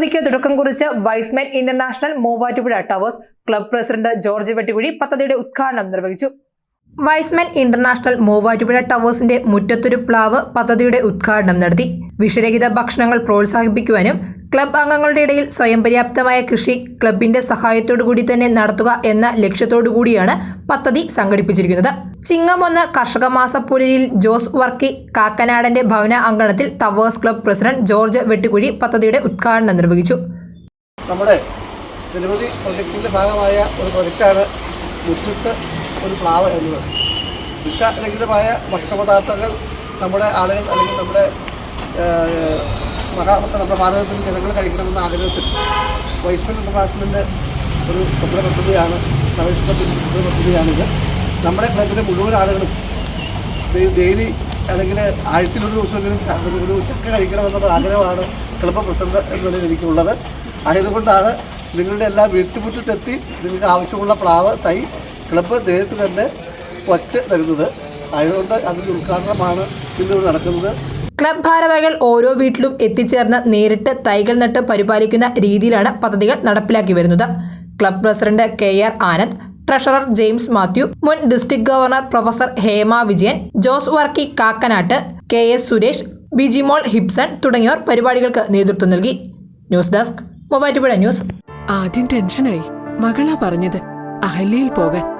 പദ്ധതിക്ക് തുടക്കം കുറിച്ച് Y's Men International Muvattupuzha towers club president George Vettikuzhy പദ്ധതിയുടെ ഉദ്ഘാടനം നിർവഹിച്ചു വൈസ്മെൻ ഇന്റർനാഷണൽ മൂവാറ്റുപുഴ ടവേഴ്സിന്റെ മുറ്റത്തൊരു പ്ലാവ് പദ്ധതിയുടെ ഉദ്ഘാടനം നടത്തി. വിഷരഹിത ഭക്ഷണങ്ങൾ പ്രോത്സാഹിപ്പിക്കുവാനും ക്ലബ് അംഗങ്ങളുടെ ഇടയിൽ സ്വയം പര്യാപ്തമായ കൃഷി ക്ലബിന്റെ കൂടി തന്നെ നടത്തുക എന്ന ലക്ഷ്യത്തോടു കൂടിയാണ് പദ്ധതി സംഘടിപ്പിച്ചിരിക്കുന്നത്. ചിങ്ങം ഒന്ന് കർഷക മാസപ്പുലരിയിൽ ജോസ് വർക്കി കാക്കനാടന്റെ ഭവന അങ്കണത്തിൽ Towers Club president George Vettukuzhi പദ്ധതിയുടെ ഉദ്ഘാടനം നിർവഹിച്ചു. നമ്മുടെ നിരവധി പ്രൊജക്ടിന്റെ ഭാഗമായ ഒരു പ്രൊജക്റ്റാണ് മുറ്റത്ത് ഒരു പ്ലാവ് എന്നത് വിഷരഹിതമായ ഭക്ഷണപദാർത്ഥങ്ങൾ നമ്മുടെ ആളുകൾ അല്ലെങ്കിൽ നമ്മുടെ മഹാ നമ്മുടെ ഭാരതത്തിൽ ജനങ്ങൾ കഴിക്കണമെന്ന ആഗ്രഹത്തിൽ വൈസ്മൻ ഇന്റർനാഷണലിന്റെ ഒരു സ്വപ്ന പദ്ധതിയാണ് നവീകരണത്തിന്റെ പദ്ധതിയാണിത്. നമ്മുടെ ക്ലബിലെ മുഴുവൻ ആളുകളും ഡെയിലി അല്ലെങ്കിൽ ആഴ്ചയിലൊരു ദിവസമെങ്കിലും ച- ഒരു- ഒരു ചക്ക കഴിക്കണമെന്നുള്ള ആഗ്രഹമാണ് ക്ലബ് പ്രസിഡന്റ് എന്ന നിലയിൽ എനിക്കുള്ളത്. ആയതുകൊണ്ടാണ് നിങ്ങളുടെ എല്ലാ വീട്ടുമുറ്റത്തെത്തി നിങ്ങൾക്ക് ആവശ്യമുള്ള പ്ലാവ് തൈ ക്ലബ്ബ് നേരിട്ട് തന്നെ ഒച്ച തരുന്നത് അതുകൊണ്ട് അതിന്റെ ഉദ്ഘാടനമാണ് ഇന്നിവിടെ നടക്കുന്നത്. ക്ലബ് ഭാരവാഹികൾ ഓരോ വീട്ടിലും എത്തിച്ചേർന്ന് നേരിട്ട് തൈകൾ നട്ട് പരിപാലിക്കുന്ന രീതിയിലാണ് പദ്ധതികൾ നടപ്പിലാക്കി വരുന്നത്. Club president K R Anand treasurer James Mathew മുൻ district governor professor Hema Vijayan Jose Varkey Kakkanatt K S Suresh Bijimol Hipson തുടങ്ങിയവർ പരിപാടികൾക്ക് നേതൃത്വം നൽകി. News desk Muvattupuzha news. ആദ്യം ടെൻഷനായി. മകളാ പറഞ്ഞത്. അഹല്യയിൽ പോകാൻ.